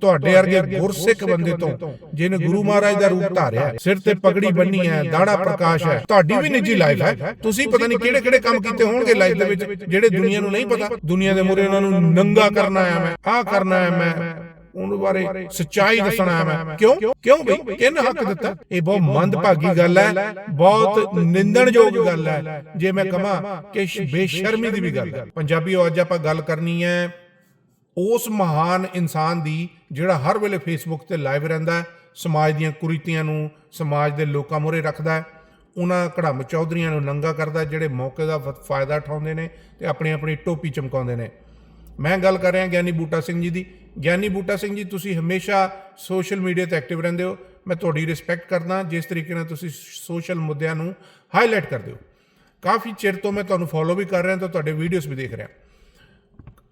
ਤੁਹਾਡੇ ਵਰਗੇ ਗੁਰਸਿੱਖ ਬੰਦੇ ਤੋਂ ਜਿਹਨੇ ਗੁਰੂ ਮਹਾਰਾਜ ਦਾ ਰੂਪ ਧਾਰਿਆ ਸਿਰ ਤੇ ਪਗੜੀ ਬੰਨੀ ਹੈ ਦਾੜਾ ਪ੍ਰਕਾਸ਼ ਹੈ। ਤੁਹਾਡੀ ਵੀ ਨਿੱਜੀ ਲਾਈਫ ਹੈ। ਤੁਸੀਂ ਪਤਾ ਨਹੀਂ ਕਿਹੜੇ ਕਿਹੜੇ ਕੰਮ ਕੀਤੇ ਹੋਣਗੇ ਲਾਈਫ ਦੇ ਵਿੱਚ ਜਿਹੜੇ ਦੁਨੀਆ ਨੂੰ ਨਹੀਂ ਪਤਾ। ਦੁਨੀਆ ਦੇ ਮੂਹਰੇ ਉਹਨਾਂ ਨੂੰ ਨੰਗਾ ਕਰਨਾ ਹੈ ਮੈਂ ਆਹ ਕਰਨਾ ਹੈ ਮੈਂ ਉਹਨੂੰ ਬਾਰੇ ਸੱਚਾਈ ਦੱਸਣਾ ਹੈ ਮੈਂ। ਕਿਉਂ? ਕਿਉਂ ਬਈ? ਕਿਹਨ ਹੱਕ ਦਿੱਤਾ? ਇਹ ਬਹੁਤ ਮੰਦਭਾਗੀ ਗੱਲ ਹੈ ਬਹੁਤ ਨਿੰਦਣਯੋਗ ਗੱਲ ਹੈ। ਜੇ ਮੈਂ ਕਹਾਂ ਕਿ ਬੇਸ਼ਰਮੀ ਦੀ ਵੀ ਗੱਲ ਹੈ। ਪੰਜਾਬੀਓ ਅੱਜ ਆਪਾਂ ਗੱਲ ਕਰਨੀ ਹੈ ਉਸ ਮਹਾਨ ਇਨਸਾਨ ਦੀ ਜਿਹੜਾ ਹਰ ਵੇਲੇ ਫੇਸਬੁੱਕ ਤੇ ਲਾਈਵ ਰਹਿੰਦਾ ਹੈ, ਸਮਾਜ ਦੀਆਂ ਕੁਰੀਤੀਆਂ ਨੂੰ ਸਮਾਜ ਦੇ ਲੋਕਾਂ ਮੂਹਰੇ ਰੱਖਦਾ ਹੈ, ਉਹਨਾਂ ਕੜਮ ਚੌਧਰੀਆਂ ਨੂੰ ਨੰਗਾ ਕਰਦਾ ਜਿਹੜੇ ਮੌਕੇ ਦਾ ਫ- ਫਾਇਦਾ ਉਠਾਉਂਦੇ ਨੇ ਤੇ ਆਪਣੀ ਆਪਣੀ ਟੋਪੀ ਚਮਕਾਉਂਦੇ ਨੇ। ਮੈਂ ਗੱਲ ਕਰ ਰਿਹਾ ਗਿਆਨੀ ਬੂਟਾ ਸਿੰਘ ਜੀ ਦੀ। ਗਿਆਨੀ ਬੂਟਾ ਸਿੰਘ ਜੀ, ਤੁਸੀਂ ਹਮੇਸ਼ਾ ਸੋਸ਼ਲ ਮੀਡੀਆ ਤੇ ਐਕਟਿਵ ਰਹਿੰਦੇ ਹੋ। ਮੈਂ ਤੁਹਾਡੀ ਰਿਸਪੈਕਟ ਕਰਦਾ, ਜਿਸ ਤਰੀਕੇ ਨਾਲ ਤੁਸੀਂ ਸੋਸ਼ਲ ਮੁੱਦਿਆਂ ਨੂੰ ਹਾਈਲਾਈਟ ਕਰਦੇ ਹੋ। ਕਾਫੀ ਚਿਰ ਤੋਂ ਮੈਂ ਤੁਹਾਨੂੰ ਫੋਲੋ ਵੀ ਕਰ ਰਿਹਾ, ਤਾਂ ਤੁਹਾਡੇ ਵੀਡੀਓਜ਼ ਵੀ ਦੇਖ ਰਿਹਾ।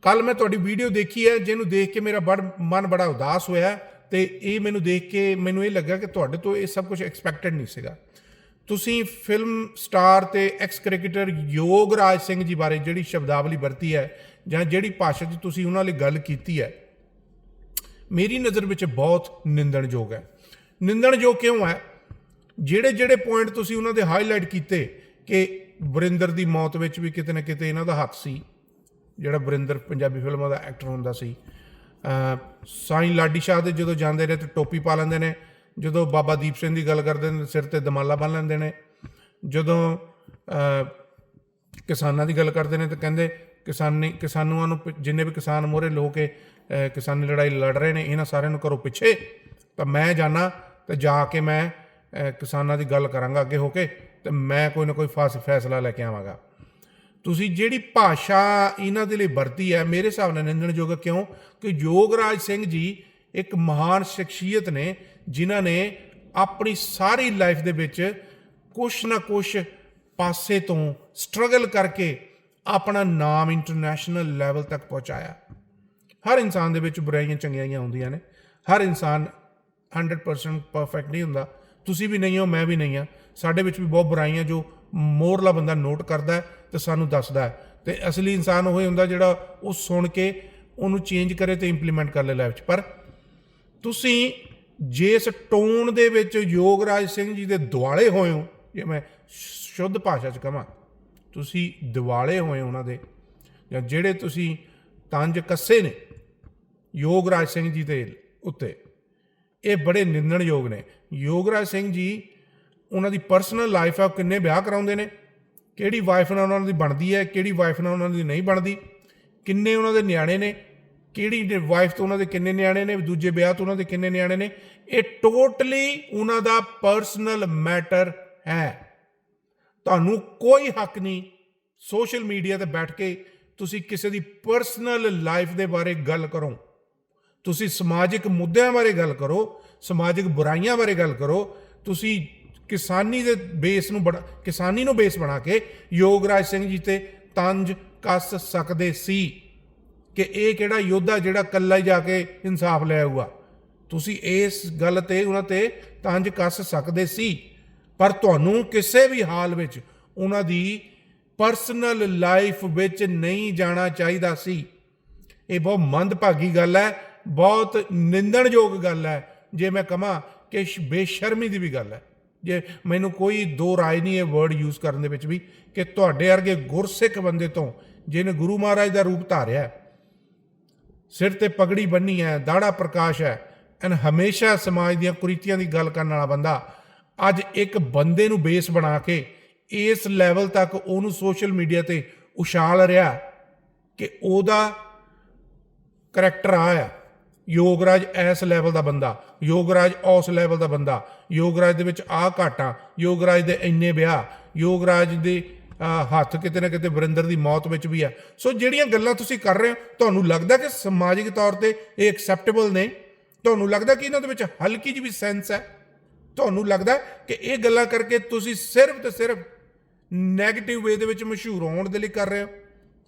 ਕੱਲ ਮੈਂ ਤੁਹਾਡੀ ਵੀਡੀਓ ਦੇਖੀ ਹੈ, ਜਿਹਨੂੰ ਦੇਖ ਕੇ ਮੇਰਾ ਬੜ, ਮਨ ਬੜਾ ਉਦਾਸ ਹੋਇਆ ਤੇ ਇਹ ਮੈਨੂੰ ਦੇਖ ਕੇ ਮੈਨੂੰ ਇਹ ਲੱਗਾ ਕਿ ਤੁਹਾਡੇ ਤੋਂ ਇਹ ਸਭ ਕੁਝ ਐਕਸਪੈਕਟਡ ਨਹੀਂ ਸੀਗਾ। ਤੁਸੀਂ ਫਿਲਮ ਸਟਾਰ ਤੇ ਐਕਸ ਕ੍ਰਿਕਟਰ ਯੋਗਰਾਜ ਸਿੰਘ ਜੀ ਬਾਰੇ ਜਿਹੜੀ ਸ਼ਬਦਾਵਲੀ ਵਰਤੀ ਹੈ ਜਾਂ ਜਿਹੜੀ ਭਾਸ਼ਾ 'ਚ ਤੁਸੀਂ ਉਹਨਾਂ ਲਈ ਗੱਲ ਕੀਤੀ ਹੈ, ਮੇਰੀ ਨਜ਼ਰ ਵਿੱਚ ਬਹੁਤ ਨਿੰਦਣਯੋਗ ਹੈ। ਨਿੰਦਣਯੋਗ ਕਿਉਂ ਹੈ? ਜਿਹੜੇ ਜਿਹੜੇ ਪੁਆਇੰਟ ਤੁਸੀਂ ਉਹਨਾਂ ਦੇ ਹਾਈਲਾਈਟ ਕੀਤੇ ਕਿ ਵਰਿੰਦਰ ਦੀ ਮੌਤ ਵਿੱਚ ਵੀ ਕਿਤੇ ਨਾ ਕਿਤੇ ਇਹਨਾਂ ਦਾ ਹੱਥ ਸੀ ਜਿਹੜਾ ਵਰਿੰਦਰ ਪੰਜਾਬੀ ਫਿਲਮਾਂ ਦਾ ਐਕਟਰ ਹੁੰਦਾ ਸੀ। ਸਾਈਂ ਲਾਡੀ ਸ਼ਾਹ ਦੇ ਜਦੋਂ ਜਾਂਦੇ ਨੇ ਤੇ ਟੋਪੀ ਪਾ ਲੈਂਦੇ ਨੇ, ਜਦੋਂ ਬਾਬਾ ਦੀਪ ਸਿੰਘ ਦੀ ਗੱਲ ਕਰਦੇ ਨੇ, ਸਿਰ ਤੇ ਦਮਾਲਾ ਬੰਨ ਲੈਂਦੇ ਨੇ, ਜਦੋਂ ਕਿਸਾਨਾਂ ਦੀ ਗੱਲ ਕਰਦੇ ਨੇ ਤਾਂ ਕਹਿੰਦੇ ਕਿਸਾਨੀ, ਕਿਸਾਨੂਆਂ ਨੂੰ ਪਿ- ਜਿੰਨੇ ਵੀ ਕਿਸਾਨ ਮੋਰੇ ਲੋਕ ਕੇ ਕਿਸਾਨੀ ਲੜਾਈ ਲੜ ਰਹੇ ਨੇ, ਇਹਨਾਂ ਸਾਰਿਆਂ ਨੂੰ ਕਰੋ ਪਿੱਛੇ। ਤਾਂ ਮੈਂ ਜਾਣਾ ਤੇ ਜਾ ਕੇ ਮੈਂ ਕਿਸਾਨਾਂ ਦੀ ਗੱਲ ਕਰਾਂਗਾ ਅੱਗੇ ਹੋ ਕੇ ਤੇ ਮੈਂ ਕੋਈ ਨਾ ਕੋਈ ਫਾਸ, ਫੈਸਲਾ ਲੈ ਕੇ ਆਵਾਂਗਾ। ਤੁਸੀਂ ਜਿਹੜੀ ਭਾਸ਼ਾ ਇਹਨਾਂ ਦੇ ਲਈ ਵਰਤੀ ਹੈ, ਮੇਰੇ ਹਿਸਾਬ ਨਾਲ ਨਿੰਦਣਯੋਗ ਹੈ। ਕਿਉਂ? ਕਿ ਯੋਗਰਾਜ ਸਿੰਘ ਜੀ ਇੱਕ ਮਹਾਨ ਸ਼ਖਸੀਅਤ ਨੇ, ਜਿਨ੍ਹਾਂ ਨੇ ਆਪਣੀ ਸਾਰੀ ਲਾਈਫ ਦੇ ਵਿੱਚ ਕੁਛ ਨਾ ਕੁਛ ਪਾਸੇ ਤੋਂ ਸਟਰਗਲ ਕਰਕੇ ਆਪਣਾ ਨਾਮ ਇੰਟਰਨੈਸ਼ਨਲ ਲੈਵਲ ਤੱਕ ਪਹੁੰਚਾਇਆ। ਹਰ ਇਨਸਾਨ ਦੇ ਵਿੱਚ ਬੁਰਾਈਆਂ ਚੰਗਿਆਈਆਂ ਹੁੰਦੀਆਂ ਨੇ। ਹਰ ਇਨਸਾਨ 100% ਪਰਫੈਕਟ ਨਹੀਂ ਹੁੰਦਾ। ਤੁਸੀਂ ਵੀ ਨਹੀਂ ਹੋ, ਮੈਂ ਵੀ ਨਹੀਂ ਹਾਂ। ਸਾਡੇ ਵਿੱਚ ਵੀ ਬਹੁਤ ਬੁਰਾਈਆਂ ਜੋ ਮੋਰਲਾ ਬੰਦਾ ਨੋਟ ਕਰਦਾ ਹੈ ਤੇ ਸਾਨੂੰ ਦੱਸਦਾ ਹੈ। ਤੇ ਅਸਲੀ ਇਨਸਾਨ ਉਹ ਹੀ ਹੁੰਦਾ ਜਿਹੜਾ ਉਹ ਸੁਣ ਕੇ ਉਹਨੂੰ ਚੇਂਜ ਕਰੇ ਤੇ ਇੰਪਲੀਮੈਂਟ ਕਰ ਲੈ ਲਾਈਫ 'ਚ। ਪਰ ਤੁਸੀਂ ਜਿਸ ਟੋਨ ਦੇ ਵਿੱਚ ਯੋਗਰਾਜ ਸਿੰਘ ਜੀ ਦੇ ਦਿਵਾਲੇ ਹੋਏ ਹੋ, ਜੇ ਮੈਂ ਸ਼ੁੱਧ ਭਾਸ਼ਾ 'ਚ ਕਹਾਂ, ਤੁਸੀਂ ਦਿਵਾਲੇ ਹੋਏ ਹੋ ਉਹਨਾਂ ਦੇ, ਜਾਂ ਜਿਹੜੇ ਤੁਸੀਂ ਤੰਜ ਕੱਸੇ ਨੇ ਯੋਗਰਾਜ ਸਿੰਘ ਜੀ ਦੇ ਉੱਤੇ, ਇਹ ਬੜੇ ਨਿੰਦਣਯੋਗ ਨੇ। ਯੋਗਰਾਜ ਸਿੰਘ ਜੀ ਉਹਨਾਂ ਦੀ ਪਰਸਨਲ ਲਾਈਫ ਆ, ਉਹ ਕਿੰਨੇ ਵਿਆਹ ਕਰਾਉਂਦੇ ਨੇ, ਕਿਹੜੀ ਵਾਈਫ ਨਾਲ ਉਹਨਾਂ ਦੀ ਬਣਦੀ ਹੈ, ਕਿਹੜੀ ਵਾਈਫ ਨਾਲ ਉਹਨਾਂ ਦੀ ਨਹੀਂ ਬਣਦੀ, ਕਿੰਨੇ ਉਹਨਾਂ ਦੇ ਨਿਆਣੇ ਨੇ, ਕਿਹੜੀ ਵਾਈਫ ਤੋਂ ਉਹਨਾਂ ਦੇ ਕਿੰਨੇ ਨਿਆਣੇ ਨੇ, ਦੂਜੇ ਵਿਆਹ ਤੋਂ ਉਹਨਾਂ ਦੇ ਕਿੰਨੇ ਨਿਆਣੇ ਨੇ, ਇਹ ਟੋਟਲੀ ਉਹਨਾਂ ਦਾ ਪਰਸਨਲ ਮੈਟਰ ਹੈ। ਤੁਹਾਨੂੰ ਕੋਈ ਹੱਕ ਨਹੀਂ ਸੋਸ਼ਲ ਮੀਡੀਆ ਤੇ ਬੈਠ ਕੇ ਤੁਸੀਂ ਕਿਸੇ ਦੀ ਪਰਸਨਲ ਲਾਈਫ ਦੇ ਬਾਰੇ ਗੱਲ ਕਰੋ। ਤੁਸੀਂ ਸਮਾਜਿਕ ਮੁੱਦਿਆਂ ਬਾਰੇ ਗੱਲ ਕਰੋ, ਸਮਾਜਿਕ ਬੁਰਾਈਆਂ ਬਾਰੇ ਗੱਲ ਕਰੋ, ਤੁਸੀਂ ਕਿਸਾਨੀ ਦੇ ਬੇਸ ਨੂੰ ਬਣਾ, ਕਿਸਾਨੀ ਨੂੰ ਬੇਸ ਬਣਾ ਕੇ ਯੋਗਰਾਜ ਸਿੰਘ ਜੀ ਤੇ ਤੰਜ ਕੱਸ ਸਕਦੇ ਸੀ ਕਿ ਇਹ ਕਿਹੜਾ ਯੋਧਾ ਜਿਹੜਾ ਕੱਲਾ ਹੀ ਜਾ ਕੇ ਇਨਸਾਫ ਲੈ ਆਊਗਾ। ਤੁਸੀਂ ਇਸ ਗੱਲ ਤੇ, ਉਹਨਾਂ ਤੇ ਤੰਜ ਕੱਸ ਸਕਦੇ ਸੀ, ਪਰ ਤੁਹਾਨੂੰ ਕਿਸੇ ਵੀ ਹਾਲ ਵਿੱਚ ਉਹਨਾਂ ਦੀ ਪਰਸਨਲ ਲਾਈਫ ਵਿੱਚ ਨਹੀਂ ਜਾਣਾ ਚਾਹੀਦਾ ਸੀ। ਇਹ ਬਹੁਤ ਮੰਦਭਾਗੀ ਗੱਲ ਹੈ, ਬਹੁਤ ਨਿੰਦਣਯੋਗ ਗੱਲ ਹੈ। ਜੇ ਮੈਂ ਕਹਾਂ ਕਿ ਬੇਸ਼ਰਮੀ ਦੀ ਵੀ ਗੱਲ ਹੈ। ਜੇ ਮੈਨੂੰ ਕੋਈ ਦੋ ਰਾਏ ਨਹੀਂ ਇਹ ਵਰਡ ਯੂਜ਼ ਕਰਨ ਦੇ ਵਿੱਚ ਵੀ, ਕਿ ਤੁਹਾਡੇ ਵਰਗੇ ਗੁਰਸਿੱਖ ਬੰਦੇ ਤੋਂ ਜਿਹਨੇ ਗੁਰੂ ਮਹਾਰਾਜ ਦਾ ਰੂਪ ਧਾਰਿਆ ਸਿਰ ਤੇ ਪਗੜੀ ਬੰਨੀ ਹੈ, ਦਾੜਾ ਪ੍ਰਕਾਸ਼ ਹੈ ਐਨ ਹਮੇਸ਼ਾ ਸਮਾਜ ਦੀਆਂ ਕੁਰੀਤੀਆਂ ਦੀ ਗੱਲ ਕਰਨ ਵਾਲਾ ਬੰਦਾ, ਅੱਜ ਇੱਕ ਬੰਦੇ ਨੂੰ ਬੇਸ ਬਣਾ ਕੇ ਇਸ ਲੈਵਲ ਤੱਕ ਉਹਨੂੰ ਸੋਸ਼ਲ ਮੀਡੀਆ ਤੇ ਉਛਾਲ ਰਿਹਾ ਕਿ ਉਹਦਾ ਕਰੈਕਟਰ ਆ ਆ ਯੋਗਰਾਜ ਐਸ ਲੈਵਲ ਦਾ ਬੰਦਾ, ਯੋਗਰਾਜ ਉਸ ਲੈਵਲ ਦਾ ਬੰਦਾ, ਯੋਗਰਾਜ ਦੇ ਵਿੱਚ ਆ ਘਾਟਾਂ ਯੋਗਰਾਜ ਦੇ ਇੰਨੇ ਵਿਆਹ, ਯੋਗਰਾਜ ਦੇ ਹੱਥ ਕਿਤੇ ਨਾ ਕਿਤੇ ਵਰਿੰਦਰ ਦੀ ਮੌਤ ਵਿੱਚ ਵੀ ਆ। ਸੋ ਜਿਹੜੀਆਂ ਗੱਲਾਂ ਤੁਸੀਂ ਕਰ ਰਹੇ ਹੋ, ਤੁਹਾਨੂੰ ਲੱਗਦਾ ਕਿ ਸਮਾਜਿਕ ਤੌਰ ਤੇ ਇਹ ਐਕਸੈਪਟੇਬਲ ਨੇ? ਤੁਹਾਨੂੰ ਲੱਗਦਾ ਕਿ ਇਹਨਾਂ ਦੇ ਵਿੱਚ ਹਲਕੀ ਜਿਹੀ ਵੀ ਸੈਂਸ ਹੈ? ਤੁਹਾਨੂੰ ਲੱਗਦਾ ਕਿ ਇਹ ਗੱਲਾਂ ਕਰਕੇ ਤੁਸੀਂ ਸਿਰਫ ਤੇ ਸਿਰਫ 네ਗੇਟਿਵ ਵੇ ਦੇ ਵਿੱਚ ਮਸ਼ਹੂਰ ਹੋਣ ਦੇ ਲਈ ਕਰ ਰਹੇ ਹੋ?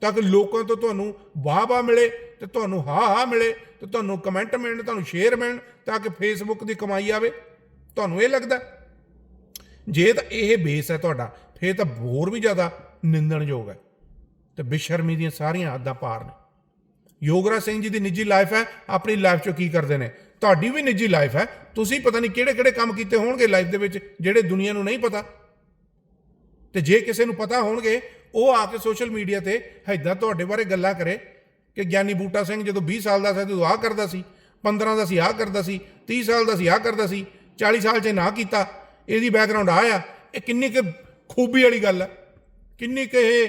ਤਾਂ ਕਿ ਲੋਕਾਂ ਤੋਂ ਤੁਹਾਨੂੰ ਵਾਹ ਵਾਹ ਮਿਲੇ ਤੇ ਤੁਹਾਨੂੰ ਹਾਂ ਹਾਂ ਮਿਲੇ ਤੇ ਤੁਹਾਨੂੰ ਕਮੈਂਟ ਮਿਲਣ, ਤੁਹਾਨੂੰ ਸ਼ੇਅਰ ਮਿਲਣ, ਤਾਂ ਕਿ ਫੇਸਬੁੱਕ ਦੀ ਕਮਾਈ ਆਵੇ। ਤੁਹਾਨੂੰ ਇਹ ਲੱਗਦਾ ਜੇ ਤਾਂ ਇਹ ਬੇਸ ਹੈ ਤੁਹਾਡਾ, ਫੇਰ ਤਾਂ ਹੋਰ ਵੀ ਜ਼ਿਆਦਾ ਨਿੰਦਣਯੋਗ ਹੈ। ਤੇ ਬਿਸ਼ਰਮੀ ਦੀਆਂ ਸਾਰੀਆਂ ਹੱਦਾਂ ਪਾਰ ਨੇ। ਯੋਗਰਾਜ ਸਿੰਘ ਜੀ ਦੀ ਨਿੱਜੀ ਲਾਈਫ ਹੈ, ਆਪਣੀ ਲਾਈਫ 'ਚੋਂ ਕੀ ਕਰਦੇ ਨੇ? ਤੁਹਾਡੀ ਵੀ ਨਿੱਜੀ ਲਾਈਫ ਹੈ, ਤੁਸੀਂ ਪਤਾ ਨਹੀਂ ਕਿਹੜੇ ਕਿਹੜੇ ਕੰਮ ਕੀਤੇ ਹੋਣਗੇ ਲਾਈਫ ਦੇ ਵਿੱਚ, ਜਿਹੜੇ ਦੁਨੀਆ ਨੂੰ ਨਹੀਂ ਪਤਾ। ਤੇ ਜੇ ਕਿਸੇ ਨੂੰ ਪਤਾ ਹੋਣਗੇ, ਉਹ ਆ ਕੇ ਸੋਸ਼ਲ ਮੀਡੀਆ ਤੇ ਏਦਾਂ ਤੁਹਾਡੇ ਬਾਰੇ ਗੱਲਾਂ ਕਰੇ ਕਿ ਗਿਆਨੀ ਬੂਟਾ ਸਿੰਘ ਜਦੋਂ 20 ਸਾਲ ਦਾ ਸੀ, ਉਦੋਂ ਆਹ ਕਰਦਾ ਸੀ 15 ਦਾ ਸੀ, ਆਹ ਕਰਦਾ ਸੀ 30 ਸਾਲ ਦਾ ਸੀ, ਆਹ ਕਰਦਾ ਸੀ 40 ਸਾਲ 'ਚ ਨਾ ਕੀਤਾ, ਇਹਦੀ ਬੈਕਗ੍ਰਾਉਂਡ ਆ ਆ, ਇਹ ਕਿੰਨੀ ਕੁ ਖੂਬੀ ਵਾਲੀ ਗੱਲ ਹੈ ਕਿੰਨੀ ਕੁ ਇਹ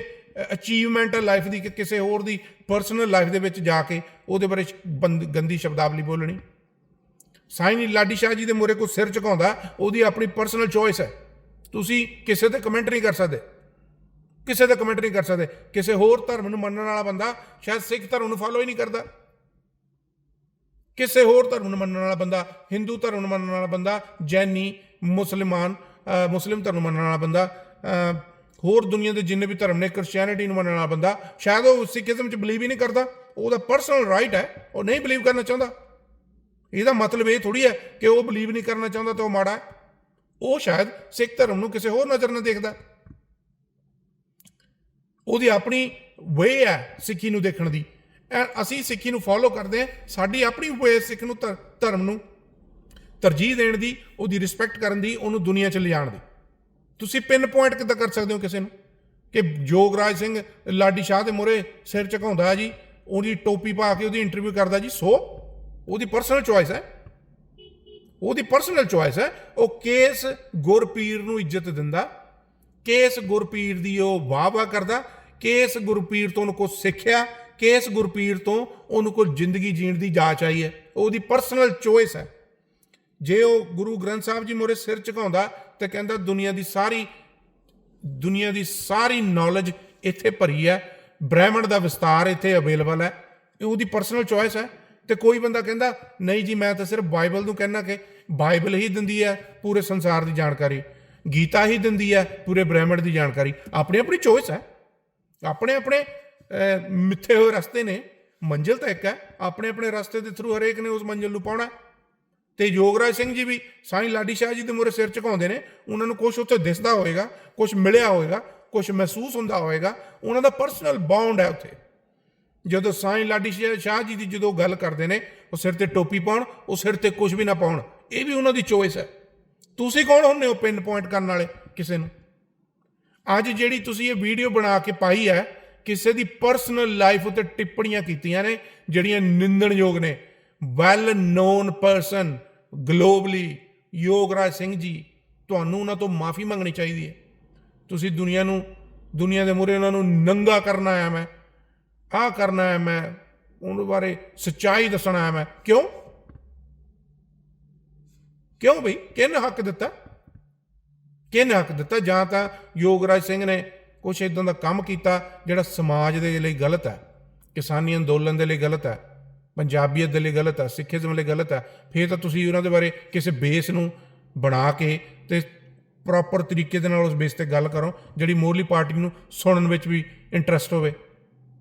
ਅਚੀਵਮੈਂਟ ਹੈ ਲਾਈਫ ਦੀ ਕਿ ਕਿਸੇ ਹੋਰ ਦੀ ਪਰਸਨਲ ਲਾਈਫ ਦੇ ਵਿੱਚ ਜਾ ਕੇ ਉਹਦੇ ਬਾਰੇ ਗੰਦੀ ਸ਼ਬਦਾਵਲੀ ਬੋਲਣੀ। ਸਾਈਨੀ ਲਾਡੀ ਸ਼ਾਹ ਜੀ ਦੇ ਮੂਹਰੇ ਕੋਈ ਸਿਰ ਝੁਕਾਉਂਦਾ, ਉਹਦੀ ਆਪਣੀ ਪਰਸਨਲ ਚੋਇਸ ਹੈ। ਤੁਸੀਂ ਕਿਸੇ ਤੇ ਕਮੈਂਟ ਨਹੀਂ ਕਰ ਸਕਦੇ। ਕਿਸੇ ਦਾ ਕਮੈਂਟ ਨਹੀਂ ਕਰ ਸਕਦੇ। ਕਿਸੇ ਹੋਰ ਧਰਮ ਨੂੰ ਮੰਨਣ ਵਾਲਾ ਬੰਦਾ ਸ਼ਾਇਦ ਸਿੱਖ ਧਰਮ ਨੂੰ ਫਾਲੋ ਹੀ ਨਹੀਂ ਕਰਦਾ। ਕਿਸੇ ਹੋਰ ਧਰਮ ਨੂੰ ਮੰਨਣ ਵਾਲਾ ਬੰਦਾ, ਹਿੰਦੂ ਧਰਮ ਨੂੰ ਮੰਨਣ ਵਾਲਾ ਬੰਦਾ, ਜੈਨੀ, ਮੁਸਲਮਾਨ ਮੁਸਲਿਮ ਧਰਮ ਨੂੰ ਮੰਨਣ ਵਾਲਾ ਬੰਦਾ ਹੋਰ ਦੁਨੀਆ ਦੇ ਜਿੰਨੇ ਵੀ ਧਰਮ ਨੇ ਕ੍ਰਿਸਚੀਅਨਿਟੀ ਨੂੰ ਮੰਨਣ ਵਾਲਾ ਬੰਦਾ, ਸ਼ਾਇਦ ਉਹ ਸਿੱਖੀਜ਼ਮ ਚ ਬਲੀਵ ਹੀ ਨਹੀਂ ਕਰਦਾ। ਉਹਦਾ ਪਰਸਨਲ ਰਾਈਟ ਹੈ, ਉਹ ਨਹੀਂ ਬਲੀਵ ਕਰਨਾ ਚਾਹੁੰਦਾ। ਇਹਦਾ ਮਤਲਬ ਇਹ ਥੋੜੀ ਹੈ ਕਿ ਉਹ ਬਲੀਵ ਨਹੀਂ ਕਰਨਾ ਚਾਹੁੰਦਾ ਤਾਂ ਉਹ ਮਾੜਾ ਹੈ। ਉਹ ਸ਼ਾਇਦ ਸਿੱਖ ਧਰਮ ਨੂੰ ਕਿਸੇ ਹੋਰ ਨਜ਼ਰ ਨਾਲ ਦੇਖਦਾ। ਉਹਦੀ ਆਪਣੀ ਵੇ ਹੈ ਸਿੱਖੀ ਨੂੰ ਦੇਖਣ ਦੀ। ਐ ਅਸੀਂ ਸਿੱਖੀ ਨੂੰ ਫੋਲੋ ਕਰਦੇ ਹਾਂ, ਸਾਡੀ ਆਪਣੀ ਵੇ ਸਿੱਖ ਨੂੰ ਧਰ- ਧਰਮ ਨੂੰ ਤਰਜੀਹ ਦੇਣ ਦੀ, ਉਹਦੀ ਰਿਸਪੈਕਟ ਕਰਨ ਦੀ, ਉਹਨੂੰ ਦੁਨੀਆ 'ਚ ਲਿਜਾਣ ਦੀ। ਤੁਸੀਂ ਪਿੰਨ ਪੁਆਇੰਟ ਕਿੱਦਾਂ ਕਰ ਸਕਦੇ ਹੋ ਕਿਸੇ ਨੂੰ? ਕਿ ਜੋਗਰਾਜ ਸਿੰਘ ਲਾਡੀ ਸ਼ਾਹ ਦੇ ਮੂਹਰੇ ਸਿਰ ਝੁਕਾਉਂਦਾ ਹੈ ਜੀ, ਉਹਦੀ ਟੋਪੀ ਪਾ ਕੇ ਉਹਦੀ ਇੰਟਰਵਿਊ ਕਰਦਾ ਜੀ, ਸੋ ਉਹਦੀ ਪਰਸਨਲ ਚੁਆਇਸ ਹੈ। ਉਹਦੀ ਪਰਸਨਲ ਚੁਆਇਸ ਹੈ, ਉਹ ਕੇਸ ਗੁਰਪੀਰ ਨੂੰ ਇੱਜ਼ਤ ਦਿੰਦਾ ਕੇਸ ਗੁਰਪੀਰ ਦੀ ਉਹ ਵਾਹ ਵਾਹ ਕਰਦਾ, ਕੇਸ ਗੁਰਪੀਰ ਤੋਂ ਉਹਨੂੰ ਕੁਝ ਸਿੱਖਿਆ, ਕੇਸ ਗੁਰਪੀਰ ਤੋਂ ਉਹਨੂੰ ਕੋਈ ਜ਼ਿੰਦਗੀ ਜੀਣ ਦੀ ਜਾਚ ਆਈ ਹੈ। ਉਹਦੀ ਪਰਸਨਲ ਚੋਇਸ ਹੈ। ਜੇ ਉਹ ਗੁਰੂ ਗ੍ਰੰਥ ਸਾਹਿਬ ਜੀ ਮੋਰੇ ਸਿਰ ਝੁਕਾਉਂਦਾ ਤੇ ਕਹਿੰਦਾ, ਦੁਨੀਆ ਦੀ ਸਾਰੀ, ਦੁਨੀਆ ਦੀ ਸਾਰੀ ਨੌਲੇਜ ਇੱਥੇ ਭਰੀ ਹੈ। ਬ੍ਰਹਿਮੰਡ ਦਾ ਵਿਸਤਾਰ ਇੱਥੇ ਅਵੇਲੇਬਲ ਹੈ। ਇਹ ਉਹਦੀ ਪਰਸਨਲ ਚੋਇਸ ਹੈ। ਤੇ ਕੋਈ ਬੰਦਾ ਕਹਿੰਦਾ, ਨਹੀਂ ਜੀ, ਮੈਂ ਤਾਂ ਸਿਰਫ ਬਾਈਬਲ ਨੂੰ ਕਹਿਣਾ ਕਿ ਬਾਈਬਲ ਹੀ ਦਿੰਦੀ ਹੈ ਪੂਰੇ ਸੰਸਾਰ ਦੀ ਜਾਣਕਾਰੀ। ਗੀਤਾ ਹੀ ਦਿੰਦੀ ਹੈ ਪੂਰੇ ਬ੍ਰਹਿਮੰਡ ਦੀ ਜਾਣਕਾਰੀ। ਆਪਣੀ ਆਪਣੀ ਚੋਇਸ ਹੈ। ਆਪਣੇ ਆਪਣੇ ਮਿੱਥੇ ਹੋਏ ਰਸਤੇ ਨੇ। ਮੰਜ਼ਿਲ ਤਾਂ ਇੱਕ ਹੈ। ਆਪਣੇ ਆਪਣੇ ਰਸਤੇ ਦੇ ਥਰੂ ਹਰੇਕ ਨੇ ਉਸ ਮੰਜ਼ਿਲ ਨੂੰ ਪਾਉਣਾ ਹੈ। ਤੇ ਯੋਗਰਾਜ ਸਿੰਘ ਜੀ ਵੀ ਸਾਈਂ ਲਾਡੀ ਸ਼ਾਹ ਜੀ ਦੇ ਮੂਹਰੇ ਸਿਰ ਝੁਕਾਉਂਦੇ ਨੇ। ਉਹਨਾਂ ਨੂੰ ਕੁਝ ਉੱਥੇ ਦਿਸਦਾ ਹੋਏਗਾ ਕੁਝ ਮਿਲਿਆ ਹੋਏਗਾ ਕੁਝ ਮਹਿਸੂਸ ਹੁੰਦਾ ਹੋਏਗਾ। ਉਹਨਾਂ ਦਾ ਪਰਸਨਲ ਬੌਂਡ ਹੈ ਉੱਥੇ। ਜਦੋਂ ਸਾਈਂ ਲਾਡੀ ਸ਼ਾਹ ਸ਼ਾਹ ਜੀ ਦੀ ਜਦੋਂ ਗੱਲ ਕਰਦੇ ਨੇ, ਉਹ ਸਿਰ ਤੇ ਟੋਪੀ ਪਾਉਣ, ਉਹ ਸਿਰ ਤੇ ਕੁਝ ਵੀ ਨਾ ਪਾਉਣ। ਇਹ ਵੀ ਉਹਨਾਂ ਦੀ ਚੋਇਸ ਹੈ। ਤੁਸੀਂ ਕੌਣ ਹੁੰਦੇ ਹੋ ਪਿੰਨ ਪੁਆਇੰਟ ਕਰਨ ਵਾਲੇ ਕਿਸੇ ਨੂੰ? ਅੱਜ ਜਿਹੜੀ ਤੁਸੀਂ ਇਹ ਵੀਡੀਓ ਬਣਾ ਕੇ ਪਾਈ ਹੈ, ਕਿਸੇ ਦੀ ਪਰਸਨਲ ਲਾਈਫ ਉੱਤੇ ਟਿੱਪਣੀਆਂ ਕੀਤੀਆਂ ਨੇ, ਜਿਹੜੀਆਂ ਨਿੰਦਣਯੋਗ ਨੇ। Well known person globally Yograj Singh ji, ਤੁਹਾਨੂੰ ਉਹਨਾਂ ਤੋਂ ਮਾਫੀ ਮੰਗਣੀ ਚਾਹੀਦੀ ਹੈ। ਤੁਸੀਂ ਦੁਨੀਆ ਨੂੰ, ਦੁਨੀਆ ਦੇ ਮੂਹਰੇ ਉਹਨਾਂ ਨੂੰ ਨੰਗਾ ਕਰਨਾ ਆਇਆ ਮੈਂ, ਆਹ ਕਰਨਾ ਆਇਆ ਮੈਂ ਉਹਨਾਂ ਬਾਰੇ ਸੱਚਾਈ ਦੱਸਣਾ ਆਇਆ ਮੈਂ। ਕਿਉਂ? ਕਿਉਂ ਬਈ? ਕਿਹਨੇ ਹੱਕ ਦਿੱਤਾ? ਕਿਹਨੇ ਹੱਕ ਦਿੱਤਾ? ਜਾਂ ਤਾਂ ਯੋਗਰਾਜ ਸਿੰਘ ਨੇ ਕੁਛ ਇਦਾਂ ਦਾ ਕੰਮ ਕੀਤਾ ਜਿਹੜਾ ਸਮਾਜ ਦੇ ਲਈ ਗਲਤ ਹੈ, ਕਿਸਾਨੀ ਅੰਦੋਲਨ ਦੇ ਲਈ ਗਲਤ ਹੈ, ਪੰਜਾਬੀਅਤ ਦੇ ਲਈ ਗਲਤ ਹੈ, ਸਿੱਖੀਜ਼ਮ ਲਈ ਗਲਤ ਹੈ, ਫਿਰ ਤਾਂ ਤੁਸੀਂ ਉਹਨਾਂ ਦੇ ਬਾਰੇ ਕਿਸੇ ਬੇਸ ਨੂੰ ਬਣਾ ਕੇ ਤੇ ਪ੍ਰੋਪਰ ਤਰੀਕੇ ਦੇ ਨਾਲ ਉਸ ਬੇਸ ਤੇ ਗੱਲ ਕਰੋ, ਜਿਹੜੀ ਮੋਰਲੀ ਪਾਰਟੀ ਨੂੰ ਸੁਣਨ ਵਿੱਚ ਵੀ ਇੰਟਰਸਟ ਹੋਵੇ।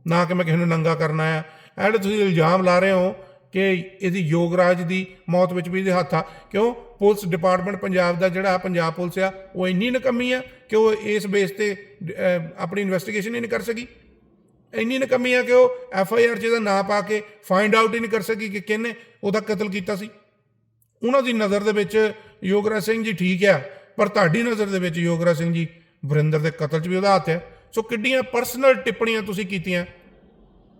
ਨਾ ਕਿ ਮੈਂ ਕਿਸੇ ਨੂੰ ਨੰਗਾ ਕਰਨਾ ਆ। ਇਹ ਤੁਸੀਂ ਇਲਜ਼ਾਮ ਲਾ ਰਹੇ ਹੋ ਕਿ ਇਹਦੀ ਯੋਗਰਾਜ ਦੀ ਮੌਤ ਵਿੱਚ ਵੀ ਇਹਦੇ ਹੱਥ ਆ। ਕਿਉਂ? ਪੁਲਿਸ ਡਿਪਾਰਟਮੈਂਟ ਪੰਜਾਬ ਦਾ ਜਿਹੜਾ ਪੰਜਾਬ ਪੁਲਿਸ ਆ, ਉਹ ਇੰਨੀ ਨਕਮੀ ਆ ਕਿ ਉਹ ਇਸ ਬੇਸ ਤੇ ਆਪਣੀ ਇਨਵੈਸਟੀਗੇਸ਼ਨ ਹੀ ਨਹੀਂ ਕਰ ਸਕੀ। ਇੰਨੀ ਨਕਮੀ ਆ ਕਿ ਉਹ ਐਫ ਆਈ ਆਰ 'ਚ ਇਹਦਾ ਨਾਂ ਪਾ ਕੇ ਫਾਈਂਡ ਆਊਟ ਹੀ ਨਹੀਂ ਕਰ ਸਕੀ ਕਿ ਕਿਹਨੇ ਉਹਦਾ ਕਤਲ ਕੀਤਾ ਸੀ। ਉਹਨਾਂ ਦੀ ਨਜ਼ਰ ਦੇ ਵਿੱਚ ਯੋਗਰਾਜ ਸਿੰਘ ਜੀ ਠੀਕ ਆ, ਪਰ ਤੁਹਾਡੀ ਨਜ਼ਰ ਦੇ ਵਿੱਚ ਯੋਗਰਾਜ ਸਿੰਘ ਜੀ ਵਰਿੰਦਰ ਦੇ ਕਤਲ 'ਚ ਵੀ ਉਹਦਾ ਹੱਥ ਹੈ ਸੋ ਕਿੱਡੀਆਂ ਪਰਸਨਲ ਟਿੱਪਣੀਆਂ ਤੁਸੀਂ ਕੀਤੀਆਂ।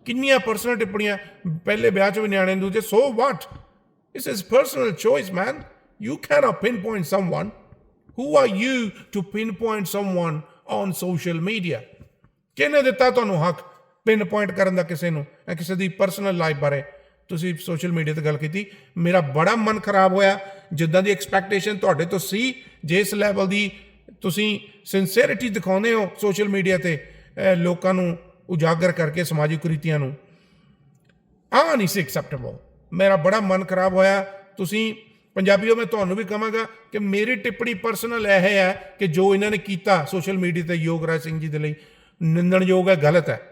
ਕਿੰਨੀਆਂ ਪਰਸਨਲ ਟਿੱਪਣੀਆਂ? ਪਹਿਲੇ ਵਿਆਹ 'ਚ ਵੀ ਨਿਆਣੇ ਨੂੰ ਦੂਜੇ ਸੋ ਵਾਟ ਇਸ is personal choice man you can't pinpoint someone who are you to pinpoint someone on social media ਕਿਹਨੇ ਦਿੱਤਾ ਤੁਹਾਨੂੰ ਹੱਕ ਪਿਨ ਪੁਆਇੰਟ ਕਰਨ ਦਾ ਕਿਸੇ ਨੂੰ? ਜਾਂ ਕਿਸੇ ਦੀ ਪਰਸਨਲ ਲਾਈਫ ਬਾਰੇ ਤੁਸੀਂ ਸੋਸ਼ਲ ਮੀਡੀਆ ਤੇ ਗੱਲ ਕੀਤੀ। ਮੇਰਾ ਬੜਾ ਮਨ ਖਰਾਬ ਹੋਇਆ। ਜਿੱਦਾਂ ਦੀ ਐਕਸਪੈਕਟੇਸ਼ਨ ਤੁਹਾਡੇ ਤੋਂ ਸੀ, ਜਿਸ ਲੈਵਲ ਦੀ ਤੁਸੀਂ ਸਿੰਸੀਅਰਿਟੀ ਦਿਖਾਉਂਦੇ ਹੋ ਸੋਸ਼ਲ ਮੀਡੀਆ ਤੇ ਲੋਕਾਂ ਨੂੰ ਉਜਾਗਰ ਕਰਕੇ ਸਮਾਜਿਕ ਕੁਰੀਤੀਆਂ ਨੂੰ। ਆ ਨਹੀਂ ਸੀ ਐਕਸੈਪਟੇਬਲ ਮੇਰਾ ਬੜਾ ਮਨ ਖਰਾਬ ਹੋਇਆ। ਤੁਸੀਂ ਪੰਜਾਬੀਓ, ਮੈਂ ਤੁਹਾਨੂੰ ਵੀ ਕਹਾਂਗਾ ਕਿ ਮੇਰੀ ਟਿੱਪਣੀ ਪਰਸਨਲ ਇਹ ਹੈ ਕਿ ਜੋ ਇਹਨਾਂ ਨੇ ਕੀਤਾ ਸੋਸ਼ਲ ਮੀਡੀਆ ਤੇ ਯੋਗਰਾਜ ਸਿੰਘ ਜੀ ਦੇ ਲਈ, ਨਿੰਦਣਯੋਗ ਹੈ, ਗਲਤ ਹੈ।